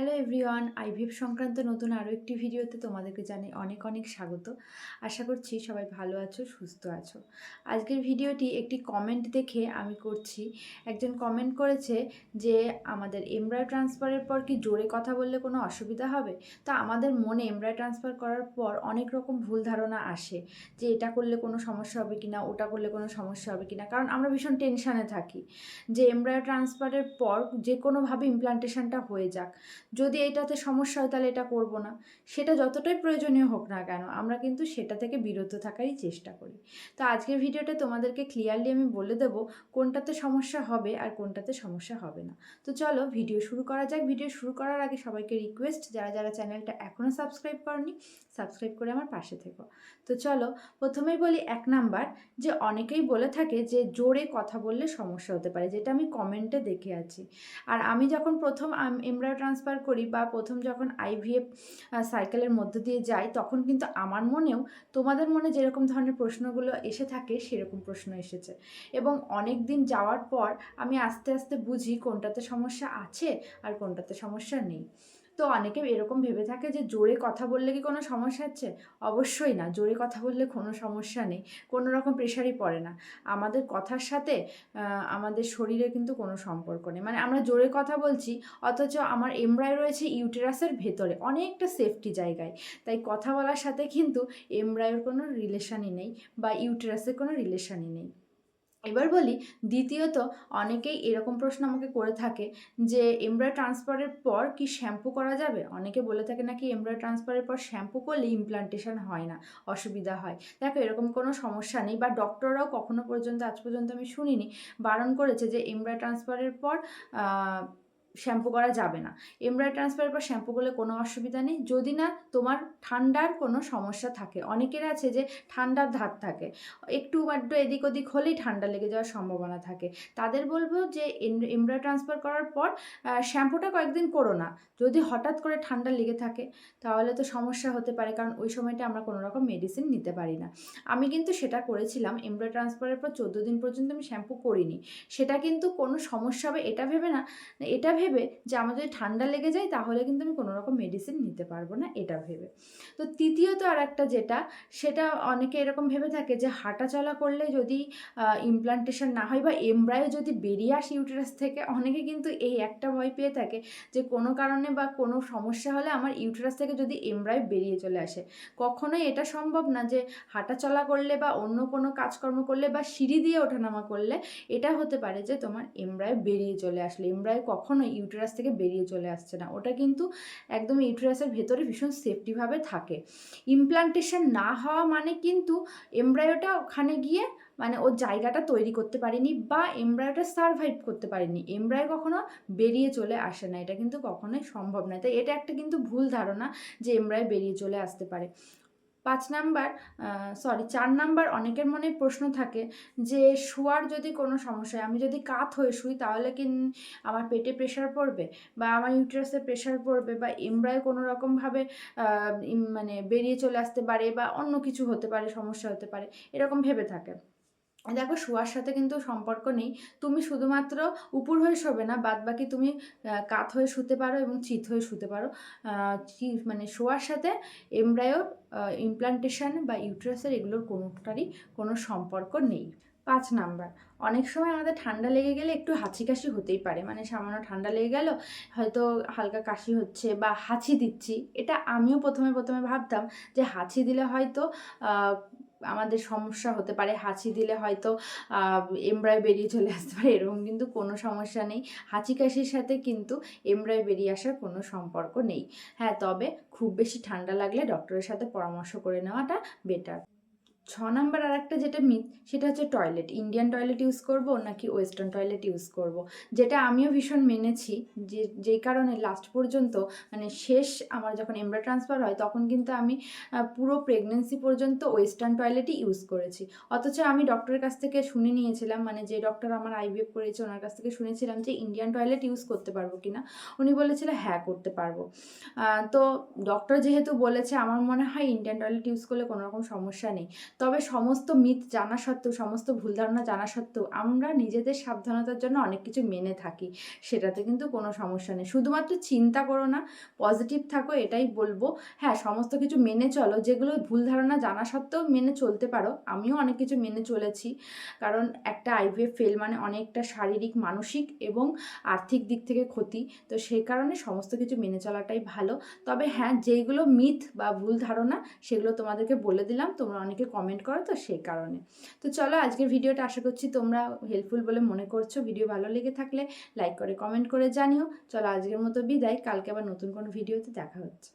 Hello everyone, IVF সংক্রান্ত নতুন আরও একটি ভিডিওতে তোমাদেরকে জানাই অনেক অনেক স্বাগত। আশা করছি সবাই ভালো আছো, সুস্থ আছো। আজকের ভিডিওটি একটি কমেন্ট দেখে আমি করছি। একজন কমেন্ট করেছে যে, আমাদের এমব্রয় ট্রান্সফারের পর কি জোরে কথা বললে কোনো অসুবিধা হবে? তা আমাদের মনে এমব্রয় ট্রান্সফার করার পর অনেক রকম ভুল ধারণা আসে যে, এটা করলে কোনো সমস্যা হবে কি না ওটা করলে কোনো সমস্যা হবে কি না কারণ আমরা ভীষণ টেনশানে থাকি যে এমব্রয় ট্রান্সফারের পর যে কোনোভাবে ইমপ্লান্টেশনটা হয়ে যাক। যদি এটাতে সমস্যা হয় তাহলে এটা করব না। সেটা যতটাই প্রয়োজনীয় হোক না কেন, আমরা কিন্তু সেটা থেকে বিরত থাকারই চেষ্টা করি। তো আজকের ভিডিওটা তোমাদেরকে ক্লিয়ারলি আমি বলে দেব কোনটাতে সমস্যা হবে আর কোনটাতে সমস্যা হবে না। তো চলো ভিডিও শুরু করা যাক। ভিডিও শুরু করার আগে সবাইকে রিকোয়েস্ট যারা যারা চ্যানেলটা এখনও সাবস্ক্রাইব করনি সাবস্ক্রাইব করে আমার পাশে থেকো। তো চলো প্রথমেই বলি এক নাম্বার, যে অনেকেই বলে থাকে যে জোরে কথা বললে সমস্যা হতে পারে, যেটা আমি কমেন্টে দেখে আছি। আর আমি যখন প্রথম এমব্রয় ট্রান্সফার করি বা প্রথম যখন আইভিএফ সাইকেলের মধ্য দিয়ে যাই, তখন কিন্তু আমার মনেও তোমাদের মনে যেরকম ধরনের প্রশ্নগুলো এসে থাকে, সেরকম প্রশ্ন এসেছে। এবং অনেক দিন যাওয়ার পর আমি আস্তে আস্তে বুঝি কোনটাতে সমস্যা আছে আর কোনটাতে সমস্যা নেই। তো অনেকে এরকম ভেবে থাকে যে, জোরে কথা বললে কি কোনো সমস্যা হচ্ছে? অবশ্যই না। জোরে কথা বললে কোনো সমস্যা নেই। কোনো রকম প্রেশারই পড়ে না। আমাদের কথার সাথে আমাদের শরীরে কিন্তু কোনো সম্পর্ক নেই। মানে আমরা জোরে কথা বলছি, অথচ আমার এমব্রয় রয়েছে ইউটেরাসের ভেতরে, অনেকটা সেফটি জায়গায়। তাই কথা বলার সাথে কিন্তু এমব্রয়ের কোনো রিলেশানই নেই বা ইউটেরাসের কোনো রিলেশানই নেই। এবার বলি, দ্বিতীয়ত অনেকেই এরকম প্রশ্ন আমাকে করে থাকে যে এমব্রয়ড ট্রান্সফারের পর কি শ্যাম্পু করা যাবে? অনেকে বলে থাকে নাকি এমব্রয়ড ট্রান্সফারের পর শ্যাম্পু করলে ইমপ্লান্টেশন হয় না, অসুবিধা হয়। দেখো, এরকম কোনো সমস্যা নেই, বা ডক্টররাও কখনো পর্যন্ত, আজ পর্যন্ত আমি শুনিনি, বারণ করেছে যে এমব্রয় ট্রান্সফারের পর শ্যাম্পু করা যাবে না। এমব্রয় ট্রান্সফারের পর শ্যাম্পু করলে কোনো অসুবিধা নেই। যদি না, তোমার ঠান্ডার কোনো সমস্যা থাকে। অনেকের আছে যে ঠান্ডার ধার থাকে। একটু একটু এদিক ওদিক হলেই ঠান্ডা লেগে যাওয়ার সম্ভাবনা থাকে। তাদের বলব যে এমব্রয় ট্রান্সফার করার পর শ্যাম্পুটা কয়েকদিন করো না। যদি হঠাৎ করে ঠান্ডা লেগে থাকে, তাহলে তো সমস্যা হতে পারে। কারণ ওই সময়টা আমরা কোনো রকম মেডিসিন নিতে পারি না। আমি কিন্তু সেটা করেছিলাম। এমব্রয় ট্রান্সফারের পর চোদ্দ দিন পর্যন্ত আমি শ্যাম্পু করিনি। সেটা কিন্তু কোনো সমস্যা হবে, এটা ভেবে না। এটা ভেবে যে আমার যদি ঠান্ডা লেগে যায় তাহলে কিন্তু আমি কোনো রকম মেডিসিন নিতে পারব না, এটা ভেবে। তো তৃতীয়ত আর একটা যেটা, সেটা অনেকে এরকম ভেবে থাকে যে হাঁটা চলা করলে যদি ইমপ্লান্টেশন না হয় বা এমব্রায়ো যদি বেরিয়ে আসে ইউটেরাস থেকে, অনেকে কিন্তু এই একটা ভয় পেয়ে থাকে যে কোনো কারণে বা কোনো সমস্যা হলে আমার ইউটেরাস থেকে যদি এমব্রায়ো বেরিয়ে চলে আসে। কখনোই এটা সম্ভব না যে হাঁটা চলা করলে বা অন্য কোনো কাজকর্ম করলে বা সিঁড়ি দিয়ে ওঠানামা করলে, এটা হতে পারে যে তোমার এমব্রায়ো বেরিয়ে চলে আসলে। এমব্রায়ো কখনোই ইউটেরাস থেকে বেরিয়ে চলে আসছে না। ওটা কিন্তু একদম ইউটেরাসের ভেতরে ভীষণ সেফটিভাবে থাকে। ইমপ্লান্টেশন না হওয়া মানে কিন্তু এমব্রায়োটা ওখানে গিয়ে মানে ওর জায়গাটা তৈরি করতে পারেনি বা এমব্রায়োটা সারভাইভ করতে পারেনি। এমব্রায় কখনো বেরিয়ে চলে আসে না। এটা কিন্তু কখনোই সম্ভব নয়। তাই এটা একটা কিন্তু ভুল ধারণা যে এমব্রায় বেরিয়ে চলে আসতে পারে। পাঁচ নাম্বার সরি চার নাম্বার অনেকের মনে প্রশ্ন থাকে যে, শোয়ার যদি কোনো সমস্যা আমি যদি কাত হয়ে শুই তাহলে কি আমার পেটে প্রেশার পড়বে? বা আমার ইউটারাসে প্রেশার পড়বে? বা এমব্রায় কোনো রকমভাবে মানে বেরিয়ে চলে আসতে পারে বা অন্য কিছু হতে পারে, সমস্যা হতে পারে, এরকম ভেবে থাকে। দেখো শোয়ার সাথে কিন্তু সম্পর্ক নেই। তুমি শুধুমাত্র উপর হয়ে শোবে না বাদ বাকি তুমি কাত হয়ে শুতে পারো এবং চিত হয়ে শুতে পারো। মানে শোয়ার সাথে এমব্রায়ো ইমপ্লান্টেশন বা ইউট্রাসের এগুলোর কোনোটারই কোনো সম্পর্ক নেই। পাঁচ নাম্বার, অনেক সময় আমাদের ঠান্ডা লেগে গেলে একটু হাঁচি কাশি হতেই পারে। মানে সামান্য ঠান্ডা লেগে গেল, হয়তো হালকা কাশি হচ্ছে বা হাঁচি দিচ্ছি। এটা আমিও প্রথমে প্রথমে ভাবতাম যে হাঁচি দিলে হয়তো আমাদের সমস্যা হতে পারে, হাঁচি দিলে হয়তো এমব্রয় বেরিয়ে চলে আসতে পারে, এরকম কিন্তু কোনো সমস্যা নেই। হাঁচি কাশির সাথে কিন্তু এমব্রয় বেরিয়ে আসার কোনো সম্পর্ক নেই। হ্যাঁ তবে খুব বেশি ঠান্ডা লাগলে ডক্টরের সাথে পরামর্শ করে নেওয়াটা বেটার ছ নাম্বার আর একটা যেটা মিথ সেটা হচ্ছে টয়লেট ইন্ডিয়ান টয়লেট ইউজ করব নাকি ওয়েস্টার্ন টয়লেট ইউজ করব। যেটা আমিও ভীষণ মেনেছি, যে, যেই কারণে লাস্ট পর্যন্ত মানে শেষ আমার যখন এমব্রা ট্রান্সফার হয়, তখন কিন্তু আমি পুরো প্রেগনেন্সি পর্যন্ত ওয়েস্টার্ন টয়লেটই ইউজ করেছি। অথচ আমি ডক্টরের কাছ থেকে শুনে নিয়েছিলাম মানে যে ডক্টর আমার আইভিএফ করেছে, ওনার কাছ থেকে শুনেছিলাম যে ইন্ডিয়ান টয়লেট ইউজ করতে পারব কি না উনি বলেছিলেন হ্যাঁ করতে পারব। তো ডক্টর যেহেতু বলেছে, আমার মনে হয় ইন্ডিয়ান টয়লেট ইউজ করলে কোনো রকম সমস্যা নেই। তবে সমস্ত মিথ জানা সত্ত্বেও, সমস্ত ভুল ধারণা জানা সত্ত্বেও আমরা নিজেদের সাবধানতার জন্য অনেক কিছু মেনে থাকি। সেটাতে কিন্তু কোনো সমস্যা নেই। শুধুমাত্র চিন্তা করো না পজিটিভ থাকো, এটাই বলব। হ্যাঁ সমস্ত কিছু মেনে চলো, যেগুলো ভুল ধারণা জানা সত্ত্বেও মেনে চলতে পারো, আমিও অনেক কিছু মেনে চলেছি। কারণ একটা আইভিএফ ফেল মানে অনেকটা শারীরিক, মানসিক এবং আর্থিক দিক থেকে ক্ষতি। তো সেই কারণে সমস্ত কিছু মেনে চলাটাই ভালো। তবে হ্যাঁ যেইগুলো মিথ বা ভুল ধারণা, সেগুলো তোমাদেরকে বলে দিলাম। তোমরা অনেকে কমেন্ট করো তো সেই কারণে। তো চলো আজকের ভিডিওটা আশা করছি তোমরা হেল্পফুল বলে মনে করছ। ভিডিও ভালো লেগে থাকলে লাইক করে কমেন্ট করে জানিও। চলো আজকের মতো বিদায়। কালকে আবার নতুন কোনো ভিডিওতে দেখা হচ্ছে।